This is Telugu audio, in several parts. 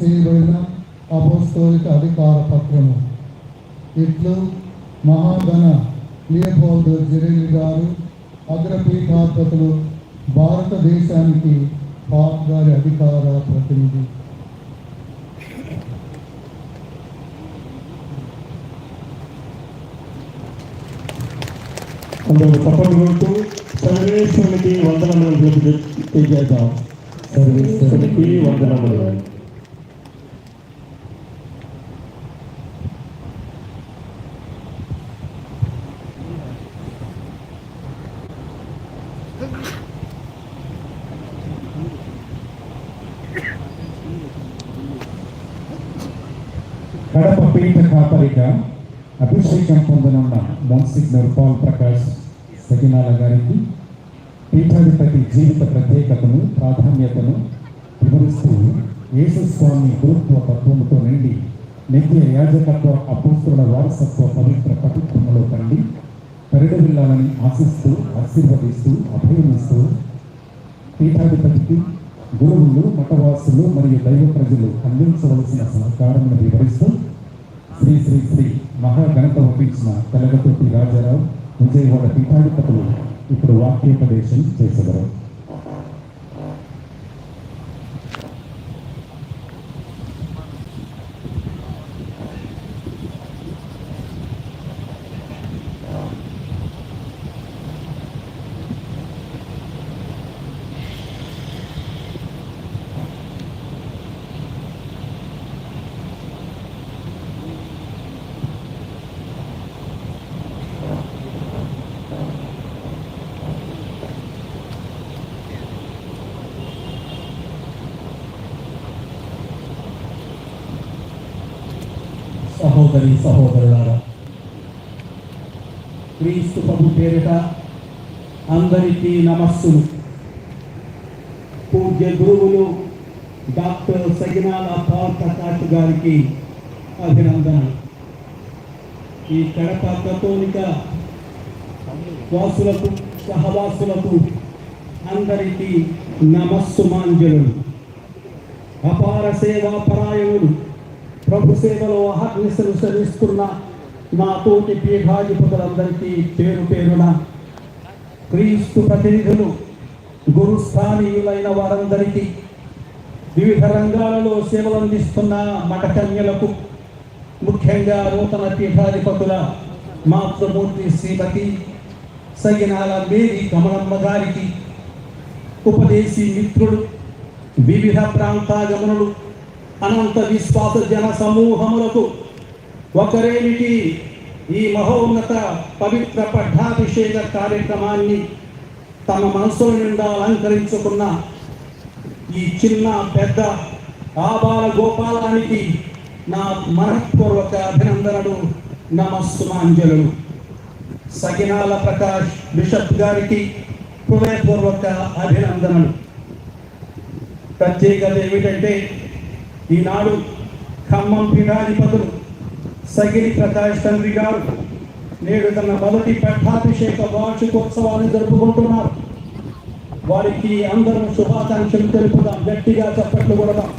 చేయబడిన అపోస్తోలిక అధికార పత్రము. ఇట్లు మహాగణ లియపోల్డ్ జిరేలి గారు అగ్రపీఠాధిపతులు భారతదేశానికి పాప్ గారి అధికార ప్రతినిధి. అందరూ తప్పని కొడుతూ సర్వేశ్వరునికి వందనములు తెలియజేద్దాం సర్వేశ్వరునికి వందనములు. కడప పీఠ కాపరిగా అభిషేకం పొందనున్న monsignor పాల్ ప్రకాష్ సకినాల గారికి పీఠాధిపతి జీవిత ప్రత్యేకతను ప్రాధాన్యతను వివరిస్తూ యేసుస్వామి గురుత్వ తత్వముతో నిండి నిత్య యాజకత్వ అపుస్తుల వారసత్వ పవిత్ర పటిత్వంలో కండి. పెరగవిల్లాలని ఆశిస్తూ ఆశీర్వదిస్తూ అభయమిస్తూ పీఠాధిపతికి గురువులు మఠవాసులు మరియు దైవ ప్రజలు అందించవలసిన సహకారమును వివరిస్తూ శ్రీ శ్రీ శ్రీ మహాగణత ఒప్పించిన తెలగతోటి రాజారావు విజయవాడ పీఠాధిపతులు ఇప్పుడు వాక్యోపదేశం చేసేవారు. సహోదరి సహోదరులారా క్రీస్తు ప్రభు పేరిట అందరికీ నమస్సులు. పూజ్య గురువులు డాక్టర్ సగినాల పాల్ ప్రకాష్ గారికి అభినందన ఈ కడప కథోలిక వాసులకు సహవాసులకు అందరికీ నమస్సు మాంజలు అపార సేవా పరాయణుడు ప్రభు సేవలో అహర్నిశలు శ్రమిస్తున్న నా తోటి పీఠాధిపతులందరికీ పేరు పేరున క్రీస్తు ప్రతినిధులు గురుస్థానీయులైన వారందరికీ వివిధ రంగాలలో సేవలు అందిస్తున్న మఠకన్యలకు ముఖ్యంగా నూతన పీఠాధిపతుల మాతృమూర్తి శ్రీమతి సగినాల మేరీ కమలమ్మ గారికి ఉపదేశీ మిత్రుడు వివిధ ప్రాంతాగమనులు అనంత విశ్వాస జన సమూహములకు ఒకరేమిటి ఈ మహోన్నత పవిత్ర పట్టాభిషేక కార్యక్రమాన్ని తమ మనసుల నిండా అలంకరించుకున్న ఈ చిన్న పెద్ద ఆబాల గోపాలానికి నా మనఃపూర్వక అభినందనలు నమస్సుమాంజలు. సకినాల ప్రకాష్ బిషప్ గారికి హృదయపూర్వక అభినందనలు. ప్రత్యేకత ఏమిటంటే ఈనాడు ఖమ్మం పీఠాధిపతులు సగిరి ప్రకాష్ తండ్రి గారు నేడు తన మొదటి పట్టాభిషేక వార్షికోత్సవాన్ని జరుపుకుంటున్నారు. వారికి అందరం శుభాకాంక్షలు తెలుపుదాం గట్టిగా చప్పట్లు కొడదాం.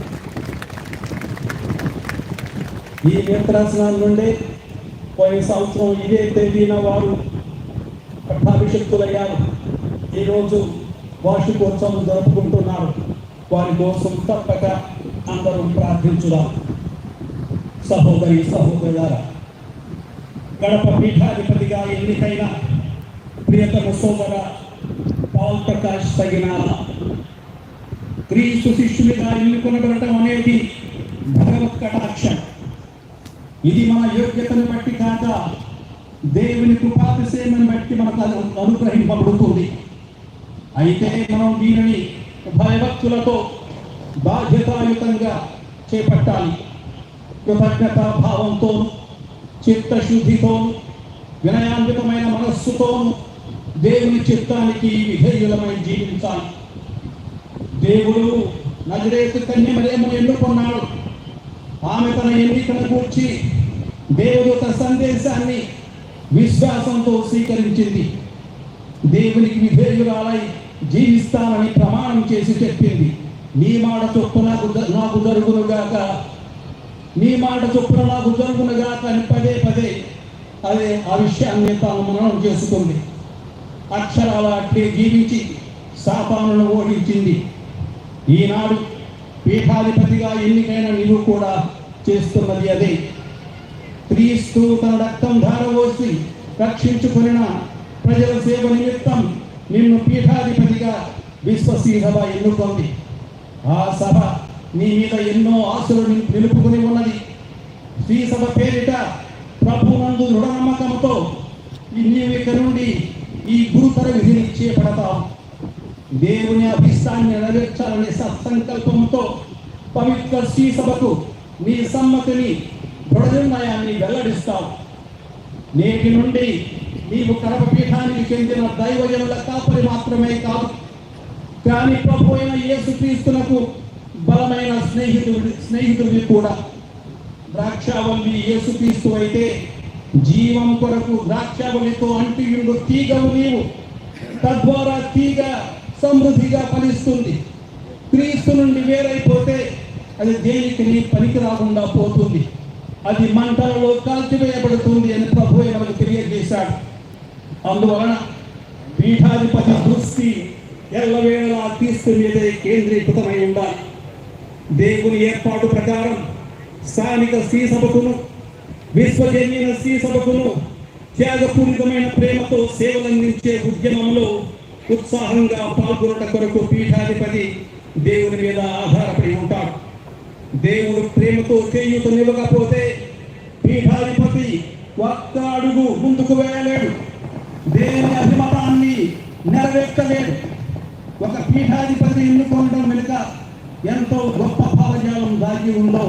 ఈ నేత్రాసనాల నుండి పోయిన సంవత్సరం ఇదే తేదీన వారు పట్టాభిషక్తులయ్యారు. ఈరోజు వార్షికోత్సవం జరుపుకుంటున్నారు. వారి కోసం తప్పక అందరూ ప్రార్థించుదాం. సహోదరి సహోదరులారా గడప పీఠాధిపతిగా ఎన్నికైన ప్రియతమ సోదర పాల్ ప్రకాష్ తగినాల. క్రీస్తు శిష్యులుగా ఎన్నుకొనబడటం అనేది భగవత్ కటాక్షం. ఇది మన యోగ్యతను బట్టి కాక దేవుని కృపాతిశయమని బట్టి మనకు అనుగ్రహింపబడుతుంది. అయితే మనం దీనిని భయభక్తులతో బాధ్యతాయుతంగా చేపట్టాలి. కృతజ్ఞతా భావంతో చిత్తశుద్ధితో వినయాన్వితమైన మనస్సుతో దేవుని చిత్తానికి విధేయులమై జీవించాలి. దేవుడు నజరేతు కన్యమరేమని ఎన్నుకున్నాడు. ఆమె తన ఎన్నికను కూర్చి దేవుడు సందేశాన్ని విశ్వాసంతో స్వీకరించింది. దేవునికి విధేయురాలై జీవిస్తానని ప్రమాణం చేసి చెప్పింది. నీ మాట చొప్పున నాకు జ- నాకు నీ మాట చొప్పున నాకు జరుగునుగాక అని పదే పదే అదే ఆ విషయాన్ని తాను మననం చేసుకుంది. అక్షరాల అట్టే జీవించి శాపాలను ఓడించింది. ఈనాడు పీఠాధిపతిగా ఎన్నికైన నీవు కూడా చేస్తున్నది అదే. క్రీస్తు తన రక్తం ధారవోసి రక్షించుకున్న ప్రజల సేవ నిమిత్తం నిన్ను పీఠాధిపతిగా విశ్వసీ సభ ఎన్నుకుంది. ఆ సభ నీ మీద ఎన్నో ఆశలు నిలుపుకుని ఉన్నది. శ్రీ సభ పేరిట ప్రభు నందు దృఢనమ్మకంతో నీవు ఇక్కడ నుండి ఈ గురుతర విధిని చేపడతావు దేవుని అభిష్టాన్ని నెరవేర్చాలనే సత్సంకల్పంతో పవిత్ర శ్రీ సభకు నీ సమ్మతిని దృఢనిర్ణయాన్ని వెల్లడిస్తావు నేటి నుండి నీవు కడప పీఠానికి చెందిన దైవజనుల కాపరి మాత్రమే కాదు కానీ ప్రభు అయిన యేసుక్రీస్తునకు బలమైన స్నేహితుడి స్నేహితుడివి కూడా. ద్రాక్షావల్లి యేసుక్రీస్తు అయితే జీవం కొరకు ద్రాక్షావళితో అంటియుండు తీగవు నీవు. తద్వారా తీగ సమృద్ధిగా ఫలిస్తుంది. క్రీస్తు నుండి వేరైపోతే అది దేనికి నీ పనికి రాకుండా పోతుంది. అది మంటలలో కాల్చివేయబడుతుంది అని ప్రభు మనకు తెలియజేశాడు. అందువలన పీఠాధిపతి దృష్టి ఎల్లవేళలా క్రీస్తు మీదే కేంద్రీకృతమై ఉండాలి. దేవుని ఏర్పాటు ప్రకారం స్థానిక స్త్రీ సభకును విశ్వజనీయ స్త్రీ సభకును త్యాగపూరితమైన ప్రేమతో సేవలందించే ఉద్యమంలో ఉత్సాహంగా పాల్గొనట కొరకు పీఠాధిపతి దేవుని మీద ఆధారపడి ఉంటాడు. దేవుడు ప్రేమతో చేయుతనివ్వకపోతే పీఠాధిపతి ఒక్క అడుగు ముందుకు వేయలేడు దేవుని అభిమతాన్ని నెరవేర్చలేడు. ఒక పీఠాధిపతి ఎన్నుకోవడం వెనుక ఎంతో గొప్ప భావజాలం దాగి ఉందో